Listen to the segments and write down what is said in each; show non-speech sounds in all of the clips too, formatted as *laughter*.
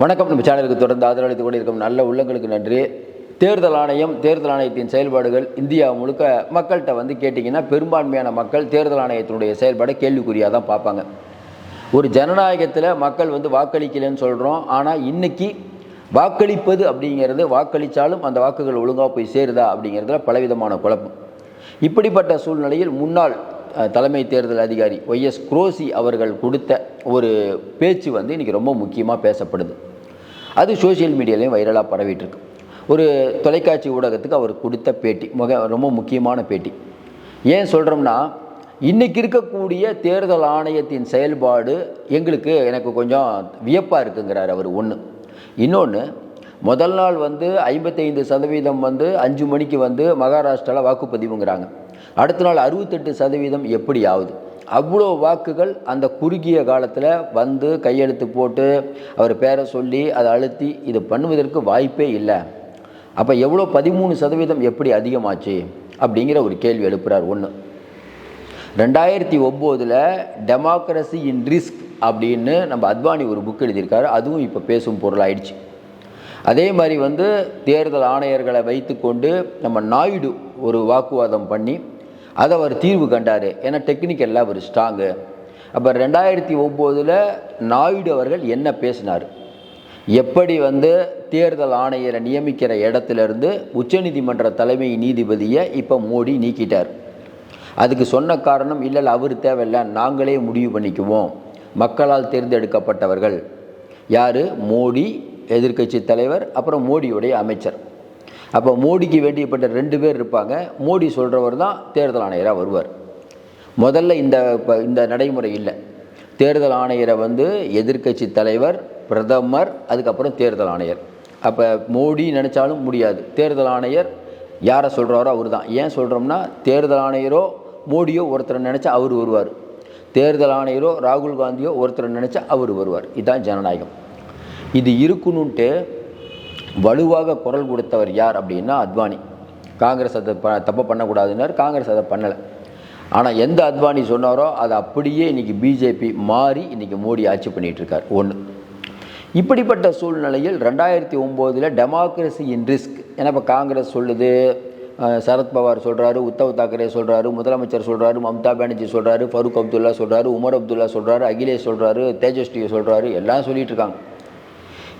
வணக்கம். நம்ம சேனலுக்கு தொடர்ந்து ஆதரவளித்துக் கொண்டிருக்கும் நல்ல உள்ளங்களுக்கு நன்றி. தேர்தல் ஆணையம் தேர்தல் ஆணையத்தின் செயல்பாடுகள் இந்தியா முழுக்க மக்கள்கிட்ட வந்து கேட்டிங்கன்னா பெரும்பான்மையான மக்கள் தேர்தல் ஆணையத்தினுடைய செயல்பாடை கேள்விக்குறியாக தான் பார்ப்பாங்க. ஒரு ஜனநாயகத்தில் மக்கள் வந்து வாக்களிக்கலைன்னு சொல்கிறோம் ஆனால் இன்றைக்கி வாக்களிப்பது அப்படிங்கிறது வாக்களித்தாலும் அந்த வாக்குகள் ஒழுங்காக போய் சேருதா அப்படிங்கிறதுல பலவிதமான குழப்பம். இப்படிப்பட்ட சூழ்நிலையில் முன்னாள் தலைமை தேர்தல் அதிகாரி ஒய்எஸ் குரோசி அவர்கள் கொடுத்த ஒரு பேச்சு வந்து இன்றைக்கி ரொம்ப முக்கியமாக பேசப்படுது. அது சோஷியல் மீடியாலையும் வைரலாக பரவிட்டுருக்கு. ஒரு தொலைக்காட்சி ஊடகத்துக்கு அவர் கொடுத்த பேட்டி மிக ரொம்ப முக்கியமான பேட்டி. ஏன் சொல்கிறோம்னா இன்றைக்கி இருக்கக்கூடிய தேர்தல் ஆணையத்தின் செயல்பாடு எங்களுக்கு எனக்கு கொஞ்சம் வியப்பாக இருக்குங்கிறார் அவர் ஒன்று இன்னொன்று முதல் நாள் வந்து ஐம்பத்தைந்து சதவீதம் வந்து அஞ்சு மணிக்கு வந்து மகாராஷ்டிராவில் வாக்குப்பதிவுங்கிறாங்க. அடுத்த நாள் அறுபத்தெட்டு சதவீதம் எப்படி ஆகுது அவ்வளோ வாக்குகள் அந்த குறுகிய காலத்தில் வந்து கையெழுத்து போட்டு அவர் பேரை சொல்லி அதை அழுத்தி இது பண்ணுவதற்கு வாய்ப்பே இல்லை. அப்போ எவ்வளோ பதிமூணு சதவீதம் எப்படி அதிகமாச்சு அப்படிங்கிற ஒரு கேள்வி எழுப்புறார் ஒன்று ரெண்டாயிரத்தி ஒம்போதில் டெமோக்ரஸி இன் ரிஸ்க் அப்படின்னு நம்ம அத்வானி ஒரு புக் எழுதியிருக்காரு. அதுவும் இப்போ பேசும் பொருளாயிடுச்சு. அதே மாதிரி வந்து தேர்தல் ஆணையர்களை வைத்துக்கொண்டு நம்ம நாயுடு ஒரு வாக்குவாதம் பண்ணி அதை அவர் தீர்வு கண்டார். ஏன்னா டெக்னிக்கலில் அவர் ஸ்ட்ராங்கு அப்போ ரெண்டாயிரத்தி ஒம்போதில் நாயுடு அவர்கள் என்ன பேசினார்? எப்படி வந்து தேர்தல் ஆணையரை நியமிக்கிற இடத்துலேருந்து உச்சநீதிமன்ற தலைமை நீதிபதியை இப்போ மோடி நீக்கிட்டார். அதுக்கு சொன்ன காரணம் இல்லை இல்லை அவர் தேவையில்லை நாங்களே முடிவு பண்ணிக்குவோம். மக்களால் தேர்ந்தெடுக்கப்பட்டவர்கள். யார்? மோடி எதிர்க்கட்சி தலைவர் அப்புறம் மோடியுடைய அமைச்சர். அப்போ மோடிக்கு வேண்டியப்பட்ட ரெண்டு பேர் இருப்பாங்க. மோடி சொல்கிறவர் தான் தேர்தல் ஆணையராக வருவார். முதல்ல இந்த இப்போ இந்த நடைமுறை இல்லை. தேர்தல் ஆணையரை வந்து எதிர்க்கட்சி தலைவர் பிரதமர் அதுக்கப்புறம் தேர்தல் ஆணையர். அப்போ மோடி நினச்சாலும் முடியாது. தேர்தல் ஆணையர் யாரை சொல்கிறாரோ அவர் தான் ஏன் சொல்கிறோம்னா தேர்தல் ஆணையரோ மோடியோ ஒருத்தர் நினச்சா அவர் வருவார். தேர்தல் ஆணையரோ ராகுல் காந்தியோ ஒருத்தர் நினச்சா அவர் வருவார். இதுதான் ஜனநாயகம். இது இருக்கணுன்ட்டு வலுவாக குரல் கொடுத்தவர் யார் அப்படின்னா அத்வானி. காங்கிரஸ் அதை ப தப்பு பண்ணக்கூடாதுன்னார் காங்கிரஸ் அதை பண்ணலை. ஆனால் எந்த அத்வானி சொன்னாரோ அதை அப்படியே இன்றைக்கி பிஜேபி மாறி இன்றைக்கி மோடி ஆட்சி பண்ணிகிட்டு இருக்கார் ஒன்று இப்படிப்பட்ட சூழ்நிலையில் ரெண்டாயிரத்தி ஒம்போதில் டெமோக்ரஸி இன் ரிஸ்க். ஏன்னா இப்போ காங்கிரஸ் சொல்லுது சரத்பவார் சொல்கிறாரு உத்தவ் தாக்கரே சொல்கிறாரு முதலமைச்சர் சொல்கிறாரு மம்தா பானர்ஜி சொல்கிறாரு ஃபருக் அப்துல்லா சொல்கிறாரு உமர் அப்துல்லா சொல்கிறாரு அகிலேஷ் சொல்கிறாரு தேஜஸ்வி சொல்கிறாரு எல்லாம் சொல்லிகிட்ருக்காங்க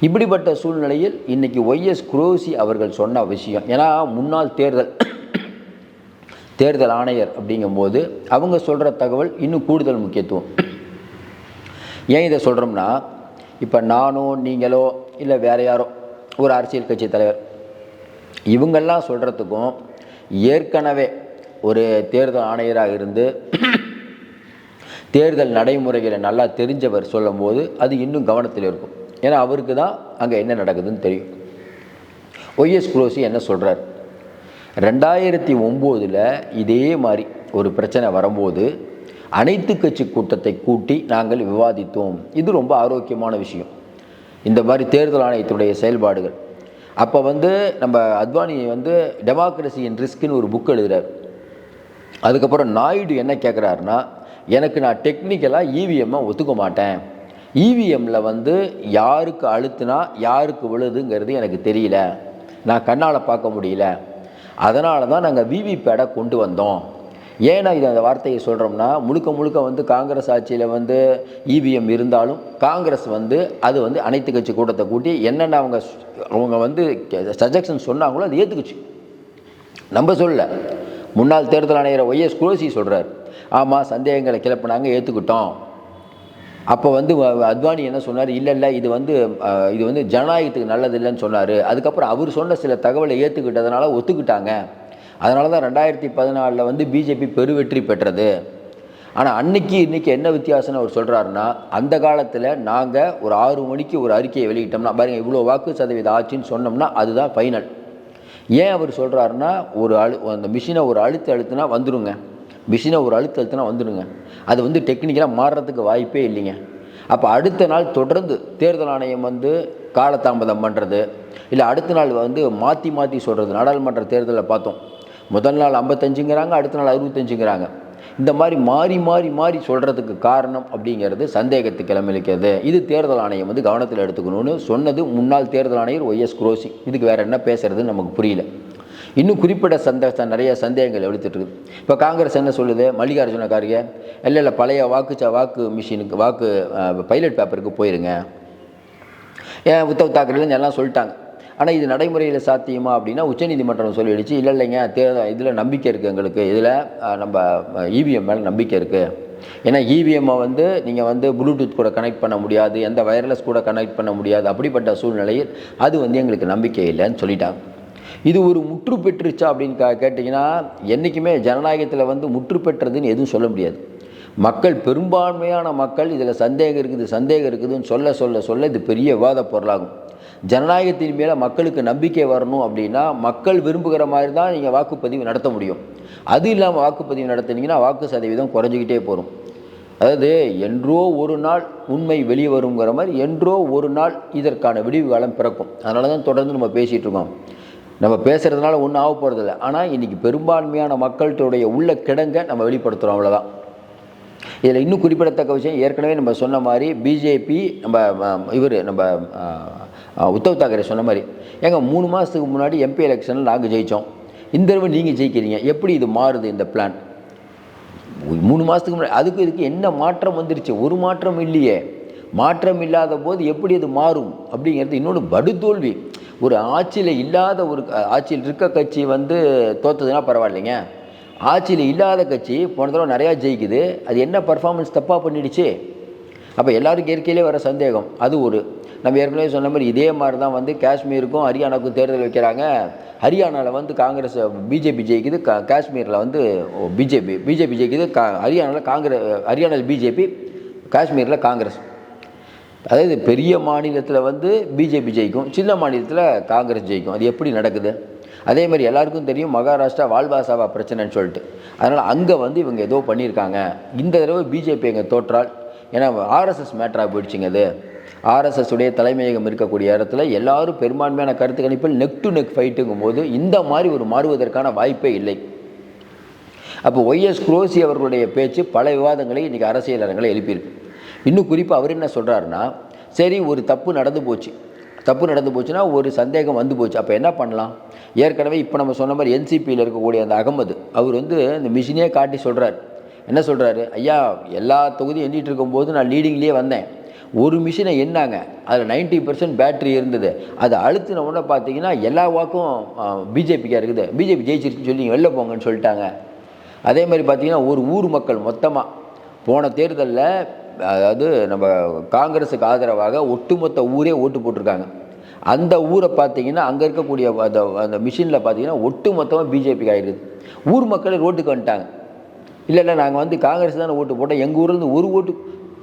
இப்படிப்பட்ட சூழ்நிலையில் இன்றைக்கி ஒய்எஸ் குரோசி அவர்கள் சொன்ன விஷயம். ஏன்னா முன்னாள் தேர்தல் *coughs* தேர்தல் ஆணையர் அப்படிங்கும்போது அவங்க சொல்கிற தகவல் இன்னும் கூடுதல் முக்கியத்துவம். ஏன் இதை சொல்கிறோம்னா இப்போ நானோ நீங்களோ இல்லை வேற யாரோ ஒரு அரசியல் கட்சி தலைவர் இவங்கெல்லாம் சொல்கிறதுக்கும் ஏற்கனவே ஒரு தேர்தல் ஆணையராக இருந்து *coughs* தேர்தல் நடைமுறைகளை நல்லா தெரிஞ்சவர் சொல்லும்போது அது இன்னும் கவனத்தில் இருக்கும். ஏன்னா அவருக்கு தான் அங்கே என்ன நடக்குதுன்னு தெரியும். ஒய்எஸ் குரோசி என்ன சொல்கிறார் ரெண்டாயிரத்தி ஒம்போதில் இதே மாதிரி ஒரு பிரச்சனை வரும்போது அனைத்து கட்சி கூட்டத்தை கூட்டி நாங்கள் விவாதித்தோம். இது ரொம்ப ஆரோக்கியமான விஷயம். இந்த மாதிரி தேர்தல் ஆணையத்துடைய செயல்பாடுகள். அப்போ வந்து நம்ம அத்வானி வந்து டெமோக்ரஸி இன் ரிஸ்க்னு ஒரு புக் எழுதுகிறார் அதுக்கப்புறம் நாயுடு என்ன கேட்குறாருன்னா எனக்கு நான் டெக்னிக்கலாக இவிஎம்மை ஒத்துக்க மாட்டேன். இவிஎம்மில் வந்து யாருக்கு அழுத்துனா யாருக்கு விழுதுங்கிறது எனக்கு தெரியல. நான் கண்ணால் பார்க்க முடியல. அதனால தான் நாங்கள் விவிபேடை கொண்டு வந்தோம். ஏன்னா இதை இது அந்த வார்த்தையை சொல்கிறோம்னா முழுக்க முழுக்க வந்து காங்கிரஸ் ஆட்சியில் வந்து இவிஎம் இருந்தாலும் காங்கிரஸ் வந்து அது வந்து அனைத்து கட்சி கூட்டத்தை கூட்டி என்னென்ன அவங்க அவங்க வந்து சஜஷன் சொன்னாங்களோ அது ஏற்றுக்குச்சு நம்ம சொல்லலை. முன்னாள் தேர்தல் ஆணையர் ஒய்எஸ் குரோசி சொல்கிறார் ஆமாம் சந்தேகங்களை கிளப்பினாங்க ஏற்றுக்கிட்டோம் அப்போ வந்து அத்வானி என்ன சொன்னார்? இல்லை இல்லை இது வந்து இது வந்து ஜனநாயகத்துக்கு நல்லது இல்லைன்னு சொன்னார். அதுக்கப்புறம் அவர் சொன்ன சில தகவலை ஏற்றுக்கிட்டதுனால ஒத்துக்கிட்டாங்க. அதனால தான் ரெண்டாயிரத்தி பதினாலில் வந்து பிஜேபி பெருவெற்றி பெற்றது. ஆனால் அன்னைக்கு இன்றைக்கி என்ன வித்தியாசம்னு அவர் சொல்கிறாருன்னா அந்த காலத்தில் நாங்கள் ஒரு ஆறு மணிக்கு ஒரு அறிக்கையை வெளியிட்டோம்னா பாருங்க இவ்வளோ வாக்கு சதவீதம் ஆச்சுன்னு சொன்னோம்னா அதுதான் ஃபைனல் ஏன் அவர் சொல்கிறாருன்னா ஒரு அழு அந்த மிஷினை ஒரு அழுத்து அழுத்துனா வந்துடுங்க மிஷினை ஒரு அழுத்து வந்துடுங்க. அது வந்து டெக்னிக்கலாக மாறுறதுக்கு வாய்ப்பே இல்லைங்க. அப்போ அடுத்த நாள் தொடர்ந்து தேர்தல் ஆணையம் வந்து காலதாமதம் பண்ணுறது இல்லை அடுத்த நாள் வந்து மாற்றி மாற்றி சொல்கிறது நாடாளுமன்ற தேர்தலில் பார்த்தோம். முதல் நாள் ஐம்பத்தஞ்சுங்கிறாங்க அடுத்த நாள் அறுபத்தஞ்சுங்கிறாங்க. இந்த மாதிரி மாறி மாறி மாறி சொல்கிறதுக்கு காரணம் அப்படிங்கிறது சந்தேகத்துக்கு கிளம்பிக்கிறது இது தேர்தல் ஆணையம் வந்து கவனத்தில் எடுத்துக்கணும்னு சொன்னது முன்னாள் தேர்தல் ஆணையர் ஒய்எஸ் குரோசி இதுக்கு வேறு என்ன பேசுகிறதுன்னு நமக்கு புரியல. இன்னும் குறிப்பிட்ட சந்த நிறைய சந்தேகங்கள் எழுத்துட்டு இருக்குது இப்போ காங்கிரஸ் என்ன சொல்லுது? மல்லிகார்ஜுன கார்கே இல்லை இல்லை பழைய வாக்கு ச- வாக்கு மிஷினுக்கு வாக்கு பைலட் பேப்பருக்கு போயிருங்க. ஏன் உத்தவ் தாக்கரே எல்லாம் சொல்லிட்டாங்க. ஆனால் இது நடைமுறையில் சாத்தியமா அப்படின்னா உச்சநீதிமன்றம் சொல்லிடுச்சு. இல்லை இல்லைங்க தேர்தல் இதில் நம்பிக்கை இருக்குது எங்களுக்கு. இதில் நம்ம இவிஎம் மேலே நம்பிக்கை இருக்குது ஏன்னா இவிஎம்மை வந்து நீங்கள் வந்து ப்ளூடூத் கூட கனெக்ட் பண்ண முடியாது. எந்த வயர்லெஸ் கூட கனெக்ட் பண்ண முடியாது. அப்படிப்பட்ட சூழ்நிலையில் அது வந்து எங்களுக்கு நம்பிக்கை இல்லைன்னு சொல்லிட்டாங்க. இது ஒரு முற்று பெற்றுச்சா அப்படின்னு கா கேட்டிங்கன்னா என்றைக்குமே ஜனநாயகத்தில் வந்து முற்று பெற்றதுன்னு எதுவும் சொல்ல முடியாது. மக்கள் பெரும்பான்மையான மக்கள் இதில் சந்தேகம் இருக்குது சந்தேகம் இருக்குதுன்னு சொல்ல சொல்ல சொல்ல இது பெரிய விவாத பொருளாகும். ஜனநாயகத்தின் மேலே மக்களுக்கு நம்பிக்கை வரணும் அப்படின்னா மக்கள் விரும்புகிற மாதிரி தான் நீங்கள் வாக்குப்பதிவு நடத்த முடியும். அது இல்லாமல் வாக்குப்பதிவு நடத்தினீங்கன்னா வாக்கு சதவீதம் குறைஞ்சிக்கிட்டே போகும். அதாவது என்றோ ஒரு நாள் உண்மை வெளியே வருங்கிற மாதிரி என்றோ ஒரு நாள் இதற்கான விடிவு காலம் பிறக்கும். அதனால தான் தொடர்ந்து நம்ம பேசிகிட்டு இருக்கோம். நம்ம பேசுகிறதுனால ஒன்றும் ஆக போகிறதில்ல ஆனால் இன்றைக்கி பெரும்பான்மையான மக்கள்கிட்டடைய உள்ள கிடங்க நம்ம வெளிப்படுத்துகிறோம் அவ்வளோதான் இதில் இன்னும் குறிப்பிடத்தக்க விஷயம் ஏற்கனவே நம்ம சொன்ன மாதிரி பிஜேபி நம்ம இவர் நம்ம உத்தவ் தாக்கரே சொன்ன மாதிரி ஏங்க மூணு மாதத்துக்கு முன்னாடி எம்பி எலெக்ஷனில் நாங்கள் ஜெயித்தோம் இந்த தடவை நீங்கள் ஜெயிக்கிறீங்க. எப்படி இது மாறுது இந்த பிளான்? மூணு மாதத்துக்கு முன்னாடி அதுக்கு இதுக்கு என்ன மாற்றம் வந்துருச்சு? ஒரு மாற்றம் இல்லையே. மாற்றம் இல்லாத போது எப்படி அது மாறும் அப்படிங்கிறது இன்னொன்று படுதோல்வி. ஒரு ஆட்சியில் இல்லாத ஒரு ஆட்சியில் இருக்க கட்சி வந்து தோத்ததுன்னா பரவாயில்லைங்க. ஆட்சியில் இல்லாத கட்சி போன தடவை நிறையா ஜெயிக்குது. அது என்ன பர்ஃபார்மன்ஸ் தப்பாக பண்ணிடுச்சு? அப்போ எல்லாருக்கும் இயற்கையிலே வர சந்தேகம். அது ஒரு. நம்ம ஏற்கனவே சொன்ன மாதிரி இதே மாதிரி தான் வந்து காஷ்மீருக்கும் ஹரியானாவுக்கும் தேர்தல் வைக்கிறாங்க. ஹரியானாவில் வந்து காங்கிரஸ் பிஜேபி ஜெயிக்குது. கா காஷ்மீரில் வந்து பிஜேபி பிஜேபி ஜெயிக்குது. கா ஹரியானாவில் காங்கிரஸ் ஹரியானாவில் பிஜேபி காஷ்மீரில் காங்கிரஸ். அதாவது பெரிய மாநிலத்தில் வந்து பிஜேபி ஜெயிக்கும் சின்ன மாநிலத்தில் காங்கிரஸ் ஜெயிக்கும். அது எப்படி நடக்குது? அதே மாதிரி எல்லாருக்கும் தெரியும் மகாராஷ்டிரா வால்பாசாவா பிரச்சனைன்னு சொல்லிட்டு. அதனால் அங்கே வந்து இவங்க ஏதோ பண்ணியிருக்காங்க. இந்த தடவை பிஜேபி எங்கே தோற்றால் ஏன்னா ஆர்எஸ்எஸ் மேட்டராக போயிடுச்சுங்க அது. ஆர்எஸ்எஸ் உடைய தலைமையகம் இருக்கக்கூடிய இடத்துல எல்லாரும் பெரும்பான்மையான கருத்து கணிப்பில் நெக் டு நெக் ஃபைட்டுங்கும் போது இந்த மாதிரி ஒரு மாறுவதற்கான வாய்ப்பே இல்லை. அப்போ ஒய்எஸ் குரோசி அவர்களுடைய பேச்சு பல விவாதங்களை இன்றைக்கி அரசியல் அரங்களை எழுப்பியிருக்கு. இன்னும் குறிப்பாக அவர் என்ன சொல்கிறாருன்னா சரி ஒரு தப்பு நடந்து போச்சு. தப்பு நடந்து போச்சுன்னா ஒரு சந்தேகம் வந்து போச்சு. அப்போ என்ன பண்ணலாம்? ஏற்கனவே இப்போ நம்ம சொன்ன மாதிரி என்சிபியில் இருக்கக்கூடிய அந்த அகமது அவர் வந்து இந்த மிஷினே காட்டி சொல்கிறார் என்ன சொல்கிறாரு ஐயா எல்லா தொகுதியும் எண்ணிட்டு இருக்கும்போது நான் லீடிங்லேயே வந்தேன். ஒரு மிஷினை எண்ணாங்க அதில் 90% பர்சன்ட் பேட்ரி இருந்தது. அதை அழுத்தின உடனே பார்த்தீங்கன்னா எல்லா வாக்கும் பிஜேபிக்காக இருக்குது. பிஜேபி ஜெயிச்சிருச்சுன்னு சொல்லி வெளில போங்கன்னு சொல்லிட்டாங்க. அதே மாதிரி பார்த்தீங்கன்னா ஒரு ஊர் மக்கள் மொத்தமாக போன தேர்தலில் அதாவது நம்ம காங்கிரஸுக்கு ஆதரவாக ஒட்டுமொத்த ஊரே ஓட்டு போட்டிருக்காங்க. அந்த ஊரை பார்த்தீங்கன்னா அங்கே இருக்கக்கூடிய அந்த அந்த மிஷினில் பார்த்தீங்கன்னா ஒட்டு மொத்தமாக பிஜேபிக்கு ஆயிடுது. ஊர் மக்களே ரோட்டுக்கு வந்துட்டாங்க. இல்லை இல்லை நாங்கள் வந்து காங்கிரஸ் தானே ஓட்டு போட்டோம். எங்கள் ஊர்லேருந்து ஒரு ஓட்டு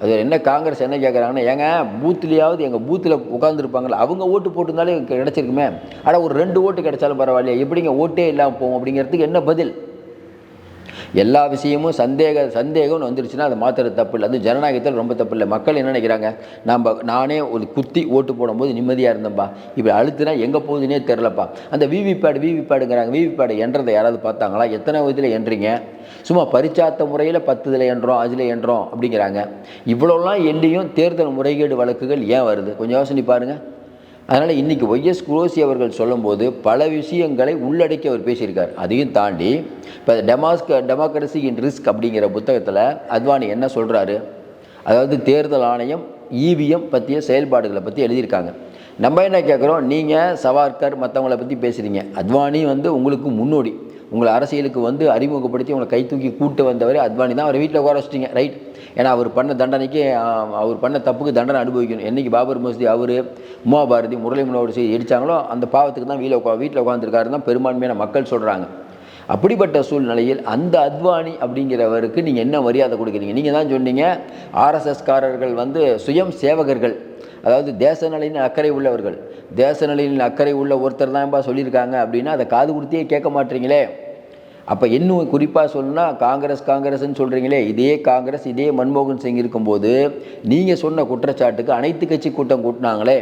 அது என்ன காங்கிரஸ் என்ன கேட்குறாங்கன்னா ஏங்க பூத்துலேயாவது எங்கள் பூத்தில் உட்காந்துருப்பாங்களே அவங்க ஓட்டு போட்டிருந்தாலே கிடச்சிருக்குமே. ஆனால் ஒரு ரெண்டு ஓட்டு கிடைச்சாலும் பரவாயில்லையா. எப்படிங்க ஓட்டே இல்லாமல் போவோம் அப்படிங்கிறதுக்கு என்ன பதில்? எல்லா விஷயமும் சந்தேக சந்தேகம்னு வந்துருச்சுன்னா அதை மாற்றுறது தப்பு இல்லை அது ஜனநாயகத்தில் ரொம்ப தப்பு இல்லை மக்கள் என்ன நினைக்கிறாங்க? நம்ம நானே ஒரு குத்தி ஓட்டு போடும்போது நிம்மதியாக இருந்தேன்ப்பா இப்படி அழுத்துனா எங்கே போகுதுன்னே தெரிலப்பா அந்த விவிபேடு விவிபேடுங்கிறாங்க. விவிபேடு என்றதை யாராவது பார்த்தாங்களா? எத்தனை விதத்தில் என்றீங்க? சும்மா பரிச்சாத்த முறையில் பத்து இதில் என்றோம் அதில் என்றோம் அப்படிங்கிறாங்க. இவ்வளோலாம் எண்ணியும் தேர்தல் முறைகேடு வழக்குகள் ஏன் வருது? கொஞ்சம் யோசனை பாருங்கள் அதனால் இன்றைக்கி ஒய்எஸ் குரோசி அவர்கள் சொல்லும்போது பல விஷயங்களை உள்ளடக்கி அவர் பேசியிருக்கார். அதையும் தாண்டி இப்போ டெமாஸ்க டெமோக்ரஸி இன் ரிஸ்க் அப்படிங்கிற புத்தகத்தில் அத்வானி என்ன சொல்கிறாரு அதாவது தேர்தல் ஆணையம் இவிஎம் பற்றிய செயல்பாடுகளை பற்றி எழுதியிருக்காங்க. நம்ம என்ன கேட்குறோம் நீங்கள் சவார்கர் மற்றவங்கள பற்றி பேசுகிறீங்க அத்வானி வந்து உங்களுக்கு முன்னோடி. உங்களை அரசியலுக்கு வந்து அறிமுகப்படுத்தி உங்களை கை தூக்கி கூட்டு வந்தவர் அத்வானி தான். அவர் வீட்டில் உட்கார வச்சிட்டிங்க. ரைட் ஏன்னா அவர் பண்ண தண்டனைக்கு அவர் பண்ண தப்புக்கு தண்டனை அனுபவிக்கணும். என்றைக்கு பாபர் மசூதி அவர் உமா பாரதி முரளி மனோகர் செய்தி அடித்தாங்களோ அந்த பாவத்துக்கு தான் வீட்டில் உட்கா வீட்டில் உட்காந்துருக்காரு தான் பெரும்பான்மையான மக்கள் சொல்கிறாங்க அப்படிப்பட்ட சூழ்நிலையில் அந்த அத்வானி அப்படிங்கிறவருக்கு நீங்கள் என்ன மரியாதை கொடுக்குறீங்க? நீங்கள் தான் சொன்னீங்க ஆர்எஸ்எஸ்காரர்கள் வந்து சுயம் சேவகர்கள். அதாவது தேச நலனின் அக்கறை உள்ளவர்கள். தேச நலனின் அக்கறை உள்ள ஒருத்தர் தான்ப்பா சொல்லியிருக்காங்க அப்படின்னா அதை காது கொடுத்தே கேட்க மாட்டீங்களே. அப்போ இன்னும் குறிப்பாக சொல்லணும்னா காங்கிரஸ் காங்கிரஸ்ன்னு சொல்கிறீங்களே இதே காங்கிரஸ் இதே மன்மோகன் சிங் இருக்கும்போது நீங்கள் சொன்ன குற்றச்சாட்டுக்கு அனைத்து கட்சி கூட்டம் கூட்டினாங்களே.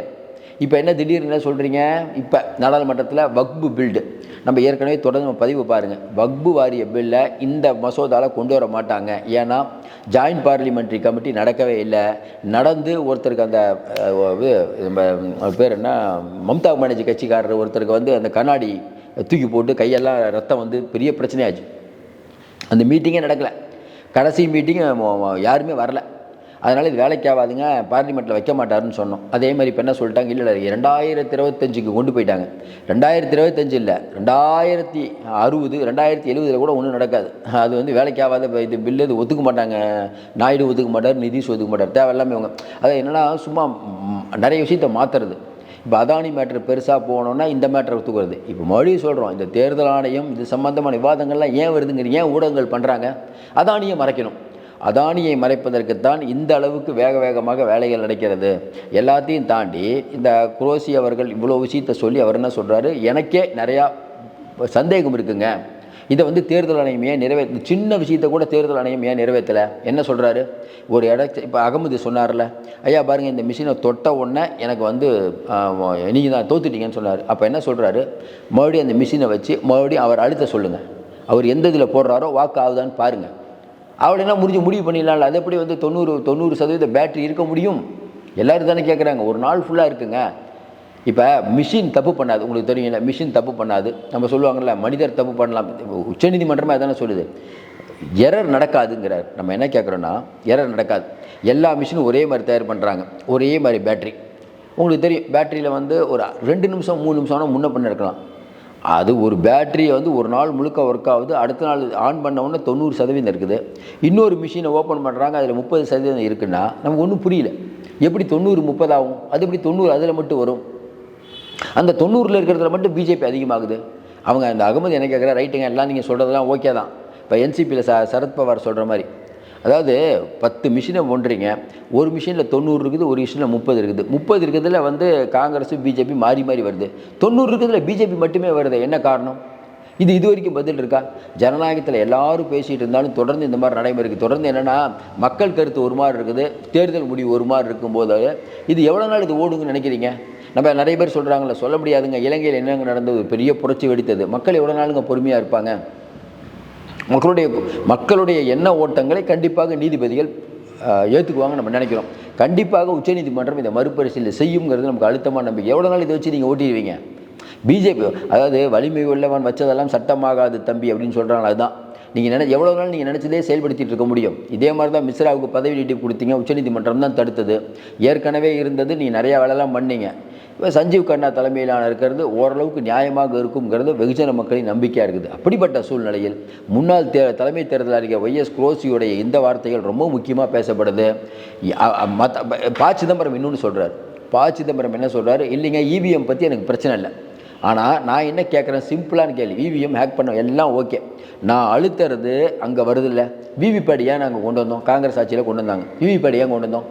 இப்போ என்ன திடீர்னு என்ன சொல்கிறீங்க இப்போ நாடாளுமன்றத்தில் வக்பு பில்டு நம்ம ஏற்கனவே தொடர்ந்து நம்ம பதிவு பாருங்கள் வக்பு வாரிய பில்லை இந்த மசோதாவில் கொண்டு வர மாட்டாங்க. ஏன்னா ஜாயின்ட் பார்லிமெண்ட்ரி கமிட்டி நடக்கவே இல்லை. நடந்து ஒருத்தருக்கு அந்த இது நம்ம பேர் என்ன? மம்தா பானர்ஜி கட்சிக்காரர் ஒருத்தருக்கு வந்து அந்த கண்ணாடி தூக்கி போட்டு கையெல்லாம் ரத்தம் வந்து பெரிய பிரச்சனையாச்சு. அந்த மீட்டிங்கே நடக்கலை. கடைசி மீட்டிங் யாருமே வரல. அதனால் இது வேலைக்கு ஆகாதுங்க பார்லிமெண்ட்டில் வைக்க மாட்டாருன்னு சொன்னோம். அதே மாதிரி இப்போ என்ன சொல்லிட்டாங்க இல்லை இல்லை ரெண்டாயிரத்தி இருபத்தஞ்சுக்கு கொண்டு போயிட்டாங்க. ரெண்டாயிரத்தி இருபத்தஞ்சு இல்லை ரெண்டாயிரத்தி அறுபது ரெண்டாயிரத்தி எழுபதில் கூட ஒன்றும் நடக்காது. அது வந்து வேலைக்கு ஆகாத இது பில்லு இது ஒத்துக்க மாட்டாங்க. நாயுடு ஒத்துக்க மாட்டார் நிதிஷ் ஒத்துக்க மாட்டார். தேவையில்லாமல் இவங்க அது என்னென்னா சும்மா நிறைய விஷயத்தை மாற்றுறது இப்போ அதானி மேட்ரு பெருசாக போகணுன்னா இந்த மேட்ரை ஒத்துக்கிறது. இப்போ மறுபடியும் சொல்கிறோம் இந்த தேர்தல் ஆணையம் இது சம்மந்தமான விவாதங்கள்லாம் ஏன் வருதுங்கிற ஏன் ஊடகங்கள் பண்ணுறாங்க அதானியை மறைக்கணும். அதானியை மறைப்பதற்குத்தான் இந்த அளவுக்கு வேக வேகமாக வேலைகள் நடக்கிறது. எல்லாத்தையும் தாண்டி இந்த குரோசி அவர்கள் இவ்வளோ விஷயத்தை சொல்லி அவர் என்ன சொல்கிறாரு எனக்கே நிறையா சந்தேகம் இருக்குங்க. இதை வந்து தேர்தல் ஆணையம் ஏன் நிறைவேற்ற சின்ன விஷயத்தை கூட தேர்தல் ஆணையம் ஏன் நிறைவேற்றலை? என்ன சொல்கிறாரு ஒரு இடத்து இப்போ அகமது சொன்னார்ல ஐயா பாருங்கள் இந்த மிஷினை தொட்ட உடனே எனக்கு வந்து நீங்கள் தான் தோத்துட்டீங்கன்னு சொன்னார். அப்போ என்ன சொல்கிறாரு மறுபடியும் அந்த மிஷினை வச்சு மறுபடியும் அவர் அழுத்த சொல்லுங்கள் அவர் எந்த இதில் போடுறாரோ வாக்கு ஆகுதான்னு பாருங்கள் அவள் முடிஞ்சு முடிவு பண்ணிடலாம்ல. அது எப்படி வந்து தொண்ணூறு தொண்ணூறு சதவீத பேட்ரி இருக்க முடியும்? எல்லோரும் தானே கேட்குறாங்க ஒரு நாள் ஃபுல்லாக இருக்குங்க. இப்போ மிஷின் தப்பு பண்ணாது. உங்களுக்கு தெரியும்ல மிஷின் தப்பு பண்ணாது. நம்ம சொல்லுவாங்கள்ல மனிதர் தப்பு பண்ணலாம். உச்சநீதிமன்றமே அதானே சொல்லுது. எரர் நடக்காதுங்கிறார். நம்ம என்ன கேட்குறோன்னா எரர் நடக்காது. எல்லா மிஷினும் ஒரே மாதிரி தயார் பண்ணுறாங்க ஒரே மாதிரி பேட்ரி உங்களுக்கு தெரியும் பேட்டரியில் வந்து ஒரு ரெண்டு நிமிஷம் மூணு நிமிஷம் ஆனால் முன்ன பண்ண இருக்கலாம். அது ஒரு பேட்ரியை வந்து ஒரு நாள் முழுக்க ஒர்க் ஆகுது. அடுத்த நாள் ஆன் பண்ண உடனே தொண்ணூறு சதவீதம் இருக்குது. இன்னொரு மிஷினை ஓப்பன் பண்ணுறாங்க அதில் முப்பது சதவீதம் இருக்குன்னா நமக்கு ஒன்றும் புரியல. எப்படி தொண்ணூறு முப்பதாகும் அது எப்படி தொண்ணூறு அதில் மட்டும் வரும்? அந்த தொண்ணூறில் இருக்கிறதுல மட்டும் பிஜேபி அதிகமாகுது. அவங்க அந்த அகமது என்ன கேட்குறா ரைட்டுங்க எல்லாம் நீங்கள் சொல்கிறதெல்லாம் ஓகே தான். இப்போ என்சிபியில் ச சரத்பவார் சொல்கிற மாதிரி. அதாவது பத்து மிஷினை ஒன்றுறீங்க ஒரு மிஷினில் தொண்ணூறு இருக்குது ஒரு மிஷினில் முப்பது இருக்குது. முப்பது இருக்கிறதுல வந்து காங்கிரஸ் பிஜேபி மாறி மாறி வருது. தொண்ணூறு இருக்கிறதுல பிஜேபி மட்டுமே வருது. என்ன காரணம்? இது இது வரைக்கும் பதில் இருக்கா? ஜனநாயகத்தில் எல்லாரும் பேசிகிட்டு இருந்தாலும் தொடர்ந்து இந்த மாதிரி நடைமுறை இருக்குது தொடர்ந்து என்னென்னா மக்கள் கருத்து ஒரு மாதிரி இருக்குது. தேர்தல் முடிவு ஒரு மாதிரி இருக்கும்போது இது எவ்வளோ நாள் இது ஓடுங்கன்னு நினைக்கிறீங்க? நம்ம நிறைய பேர் சொல்கிறாங்களே சொல்ல முடியாதுங்க. இலங்கையில் என்னங்க நடந்தது? பெரிய புரட்சி வெடித்தது. மக்கள் எவ்வளோ நாளுங்க பொறுமையாக இருப்பாங்க? மக்களுடைய மக்களுடைய எண்ண ஓட்டங்களை கண்டிப்பாக நீதிபதிகள் ஏற்றுக்குவாங்க நம்ம நினைக்கிறோம். கண்டிப்பாக உச்சநீதிமன்றம் இதை மறுபரிசீலனை செய்யுங்கிறது நமக்கு அழுத்தமாக நம்பிக்கை. எவ்வளோ நாள் இதை வச்சு நீங்கள் ஓட்டிடுவீங்க? பிஜேபி அதாவது வலிமை உள்ளவன் வச்சதெல்லாம் சட்டமாகாது தம்பி அப்படின்னு சொல்கிறாங்க அதுதான். நீங்கள் நினை எவ்வளோ நாள் நீங்கள் நினச்சதே செயல்படுத்திட்டு இருக்க முடியும். இதே மாதிரி தான் மிஸ்ராவுக்கு பதவி நீட்டி கொடுத்தீங்க உச்சநீதிமன்றம் தான் தடுத்தது. ஏற்கனவே இருந்தது நீங்கள் நிறையா வேலைலாம் பண்ணீங்க. இப்போ சஞ்சீவ் கண்ணா தலைமையிலான இருக்கிறது ஓரளவுக்கு நியாயமாக இருக்குங்கிறது வெகுஜன மக்களின் நம்பிக்கையாக இருக்குது. அப்படிப்பட்ட சூழ்நிலையில் முன்னாள் தே தலைமை தேர்தல் அறிக்கை ஒய்எஸ் குரோசியுடைய இந்த வார்த்தைகள் ரொம்ப முக்கியமாக பேசப்படுது. மற்ற மத்த ப- சிதம்பரம் இன்னொன்று சொல்கிறார் ப சிதம்பரம் என்ன சொல்கிறாரு இல்லைங்க இவிஎம் பற்றி எனக்கு பிரச்சனை இல்லை. ஆனால் நான் என்ன கேட்குறேன் சிம்பிளான கேள்வி. விவிஎம் ஹேக் பண்ண எல்லாம் ஓகே நான் அழுத்துறது அங்கே வருதில்ல. விவிபேட் ஏன் நாங்கள் கொண்டு வந்தோம்? காங்கிரஸ் ஆட்சியில் கொண்டு வந்தாங்க. விவிபேட் ஏன் கொண்டு வந்தோம்?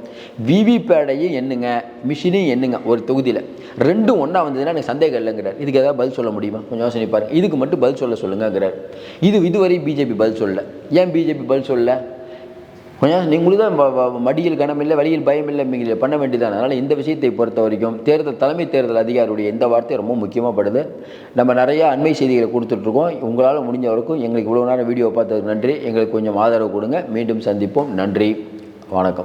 விவிபேடையும் என்னுங்க? மிஷினையும் என்னுங்க? ஒரு தொகுதியில். ரெண்டும் ஒன்றா வந்ததுன்னா எனக்கு சந்தேகம் இல்லைங்கிறார். இதுக்கு ஏதாவது பதில் சொல்ல முடியுமா? கொஞ்சம் யோசனை பாருங்கள் இதுக்கு மட்டும் பதில் சொல்ல சொல்லுங்கங்கிறார். இது இதுவரை பிஜேபி பதில் சொல்லல. ஏன் பிஜேபி பதில் சொல்லலை? கொஞ்சம் நீங்களும் தான் மடியில் கனமில்லை வழியில் பயம் இல்லை நீங்கள் பண்ண வேண்டியதான் அதனால் இந்த விஷயத்தை பொறுத்த வரைக்கும் தேர்தல் தலைமை தேர்தல் அதிகாரியுடைய இந்த வார்த்தை ரொம்ப முக்கியமாகப்படுது நம்ம நிறையா அண்மை செய்திகளை கொடுத்துட்ருக்கோம். உங்களால் முடிஞ்ச வரைக்கும் எங்களுக்கு இவ்வளோ நேரம் வீடியோ பார்த்ததுக்கு நன்றி. எங்களுக்கு கொஞ்சம் ஆதரவு கொடுங்க. மீண்டும் சந்திப்போம். நன்றி. வணக்கம்.